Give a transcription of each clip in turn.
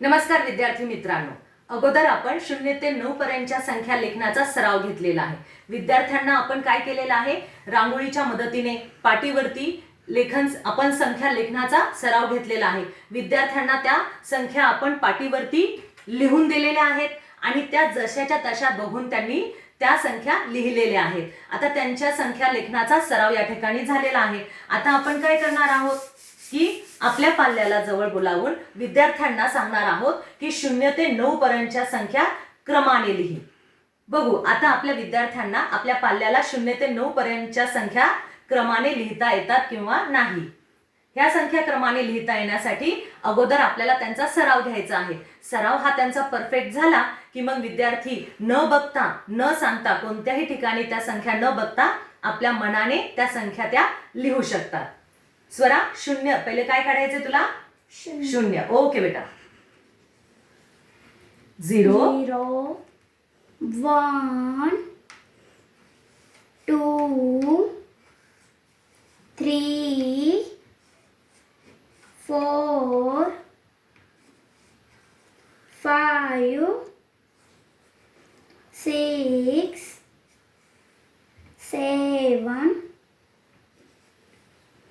नमस्कार विद्यार्थी मित्रांनो. अगोदर आपण शून्य ते नऊ पर्यंतच्या संख्या लेखनाचा सराव घेतलेला आहे. विद्यार्थ्यांना आपण काय केलेलं आहे? रांगोळीच्या मदतीने पाटीवरती लेखन आपण संख्या लेखनाचा सराव घेतलेला आहे. विद्यार्थ्यांना त्या संख्या आपण पाटीवरती लिहून दिलेल्या आहेत आणि त्या जशाच्या तशा बघून त्यांनी त्या संख्या लिहिलेल्या आहेत. आता त्यांच्या संख्या लेखनाचा सराव या ठिकाणी झालेला आहे. आता आपण काय करणार आहोत? की आपल्या पाल्याला जवळ बोलावून विद्यार्थ्यांना सांगणार आहोत की शून्य ते नऊ पर्यंतच्या संख्या क्रमाने लिही. बघू आता आपल्या विद्यार्थ्यांना आपल्या पाल्याला शून्य ते नऊ पर्यंतच्या संख्या क्रमाने लिहिता येतात किंवा नाही. ह्या संख्या क्रमाने लिहिता येण्यासाठी अगोदर आपल्याला त्यांचा सराव घ्यायचा आहे. सराव हा त्यांचा परफेक्ट झाला की मग विद्यार्थी न बघता न सांगता कोणत्याही ठिकाणी त्या संख्या न बघता आपल्या मनाने त्या संख्या त्या लिहू शकतात. स्वरा शून्य. पहिले काय काढायचे तुला? शून्य. ओके बेटा. Zero. zero, one, two, three, four, five, six, seven,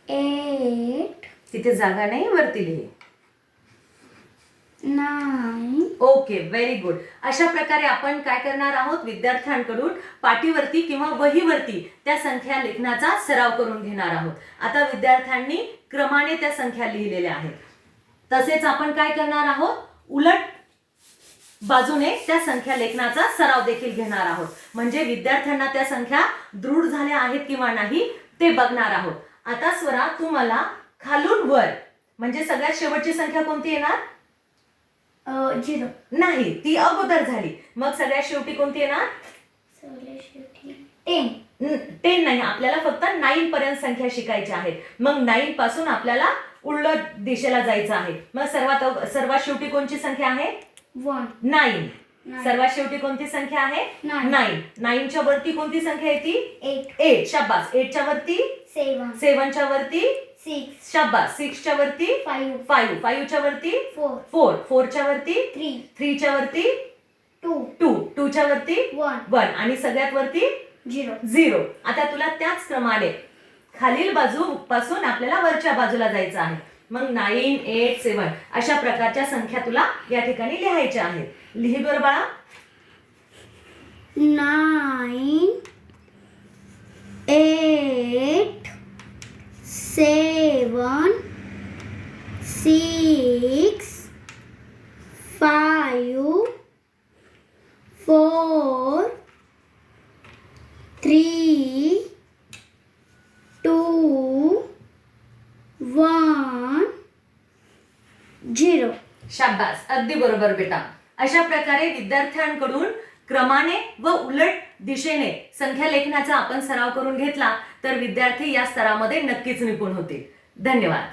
eight, तिथे जागा नाही वरती लिही. nine, ओके व्हेरी गुड अशा प्रकारे आपण काय करणार आहोत? विद्यार्थ्यांकडून पाठीवरती किंवा वहीवरती त्या संख्या लेखनाचा सराव करून घेणार आहोत. आता विद्यार्थ्यांनी क्रमाने त्या संख्या लिहिलेल्या आहेत. तसेच आपण काय करणार आहोत? उलट बाजूने त्या संख्या लेखनाचा सराव देखील घेणार आहोत. म्हणजे विद्यार्थ्यांना त्या संख्या दृढ झाल्या आहेत किंवा नाही ते बघणार आहोत. आता स्वरा तू मला खालून वर. म्हणजे सगळ्यात शेवटची संख्या कोणती येणार? zero. नाही ती अगोदर झाली. मग सगळ्यात शेवटी कोणती येणार? Ten. टेन नाही आपल्याला फक्त नाईन पर्यंत संख्या शिकायच्या आहेत मग नाईन पासून आपल्याला उलट दिशेला जायचं आहे. मग सर्वात सर्वात शेवटी कोणची संख्या आहे. नाईन. सर्वात शेवटी कोणती संख्या आहे. नाईन नाईनच्या वरती कोणती संख्या येते? Eight. एट शाबास. एटच्या वरती? Seven. सेवनच्या वरती? Six. शाबास सिक्सच्या वरती Five. फाईव्ह फाईव्हच्या वरती Four. फोर फोरच्या वरती Three. थ्रीच्या वरती Two. टू टूच्या वरती One. वन आणि सगळ्यात वरती Zero. झिरो आता तुला त्याच क्रमाने खालील बाजू पासून आपल्याला वरच्या बाजूला जायचं आहे मग नाईन एट सेवन अशा प्रकारच्या संख्या तुला या ठिकाणी लिहायच्या आहेत लिही बरं बाळा Nine. Seven. Six. Five. Four. Three. Two. One. Zero. शाबास अगदी बरोबर बेटा अशा प्रकारे विद्यार्थ्यांकडून क्रमाने व उलट दिशेने संख्या लेखनाचा आपण सराव करून घेतला तर विद्यार्थी या स्तरामध्ये नक्कीच निपुण होतील. धन्यवाद.